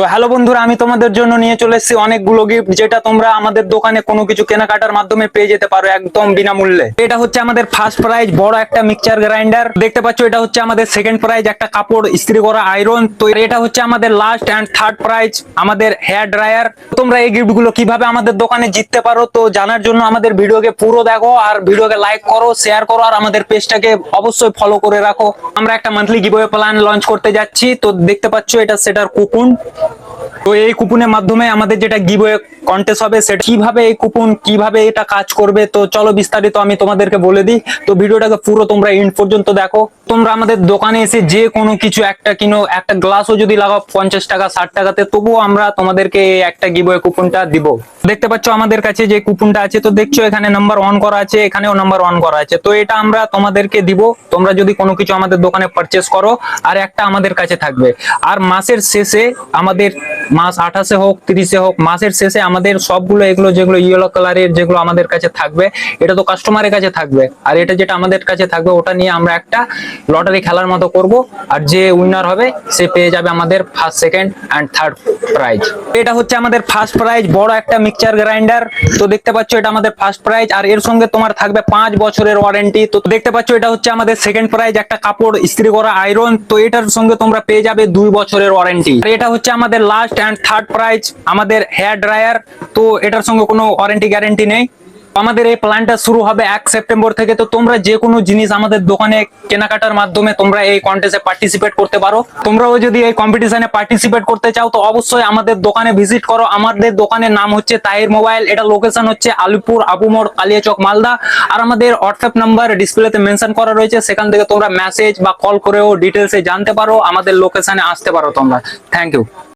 তো হ্যালো বন্ধুরা, আমি তোমাদের জন্য নিয়ে চলে এসেছি অনেকগুলো গিফট যেটা তোমরা আমাদের দোকানে কোনো কিছু কেনাকাটার মাধ্যমে পেয়ে যেতে পারো একদম বিনামূল্যে। এটা হচ্ছে আমাদের ফার্স্ট প্রাইজ বড় একটা মিক্সচার গ্রাইন্ডার দেখতে পাচ্ছ, এটা হচ্ছে আমাদের সেকেন্ড প্রাইজ একটা কাপড়, ইস্ত্রি করা আয়রন তো এটা হচ্ছে আমাদের লাস্ট এন্ড থার্ড প্রাইজ আমাদের হেয়ার ড্রায়ার তোমরা এই গিফটগুলো কীভাবে আমাদের দোকানে জিততে পারো, তো জানার জন্য আমাদের ভিডিওকে পুরো দেখো আর ভিডিওকে লাইক করো শেয়ার করো আর আমাদের পেজটাকে অবশ্যই ফলো করে রাখো। আমরা একটা মান্থলি গিভওয়ে প্ল্যান লঞ্চ করতে যাচ্ছি। তো দেখতে পাচ্ছ, এটা সেটার কুপন তো এই কুপনের মাধ্যমে আমাদের যেটা গিভওয়ে কন্টেস্ট হবে, সেটা কীভাবে এই কুপন, কীভাবে এটা কাজ করবে, তো চলো বিস্তারিত আমি তোমাদেরকে বলে দিই। তো ভিডিওটাকে পুরো তোমরা ইন্ড পর্যন্ত দেখো। তোমরা আমাদের দোকানে এসে যে কোনো কিছু একটা কিনো, একটা গ্লাসও যদি লাগাও পঞ্চাশ টাকা, ষাট টাকাতে, তবুও আমরা তোমাদেরকে একটা গিভওয়ে কুপনটা দিব। দেখতে পাচ্ছ আমাদের কাছে যে কুপনটা আছে, তো দেখছ এখানে নাম্বার অন করা আছে, এখানেও নাম্বার অন করা আছে। তো এটা আমরা তোমাদেরকে দিব। তোমরা যদি কোনো কিছু আমাদের দোকানে পারচেস করো, আর একটা আমাদের কাছে থাকবে। আর মাসের শেষে আমাদের মাস আঠাশে হোক, তিরিশে হোক, মাসের শেষে আমাদের সবগুলো এগুলো যেগুলো ইয়েলো কালারের যেগুলো আমাদের কাছে থাকবে, এটা তো কাস্টমারের কাছে থাকবে। আর এটা যেটা আমাদের কাছে থাকবে, ওটা নিয়ে আমরা একটা লটারি খেলার মতো করব। আর যে উইনার হবে, সে পেয়ে যাবে আমাদের first second and third prize এটা হচ্ছে আমাদের ফার্স্ট প্রাইজ বড় একটা মিক্সচার গ্রাইন্ডার তো দেখতে পাচ্ছ, এটা আমাদের ফার্স্ট প্রাইজ আর এর সঙ্গে তোমার থাকবে পাঁচ বছরের ওয়ারেন্টি তো দেখতে পাচ্ছ, এটা হচ্ছে আমাদের সেকেন্ড প্রাইজ একটা কাপড়, ইস্ত্রি করা আয়রন তো এটার সঙ্গে তোমরা পেয়ে যাবে দুই বছরের ওয়ারেন্টি এটা হচ্ছে আমাদের লাস্ট অ্যান্ড থার্ড প্রাইজ আমাদের হেয়ার ড্রায়ার তো এটার সঙ্গে কোনো ওয়ারেন্টি গ্যারেন্টি নেই। আমাদের এই প্ল্যানটা শুরু হবে এক সেপ্টেম্বর থেকে, তো তোমরা যে কোনো জিনিস আমাদের দোকানে কেনাকাটার মাধ্যমে তোমরা এই কন্টেস্টে পার্টিসিপেট করতে পারো। তোমরাও যদি এই কম্পিটিশনে পার্টিসিপেট করতে চাও, তো অবশ্যই আমাদের দোকানে ভিজিট করো। আমাদের দোকানের নাম হচ্ছে তাহির মোবাইল এটা লোকেশন হচ্ছে আলিপুর আবুমোড় কালিয়াচক, মালদা। আর আমাদের হোয়াটসঅ্যাপ নাম্বার ডিসপ্লেতে মেনশন করা রয়েছে, সেখান থেকে তোমরা মেসেজ বা কল করেও ডিটেলসে জানতে পারো, আমাদের লোকেশনে আসতে পারো তোমরা। Thank you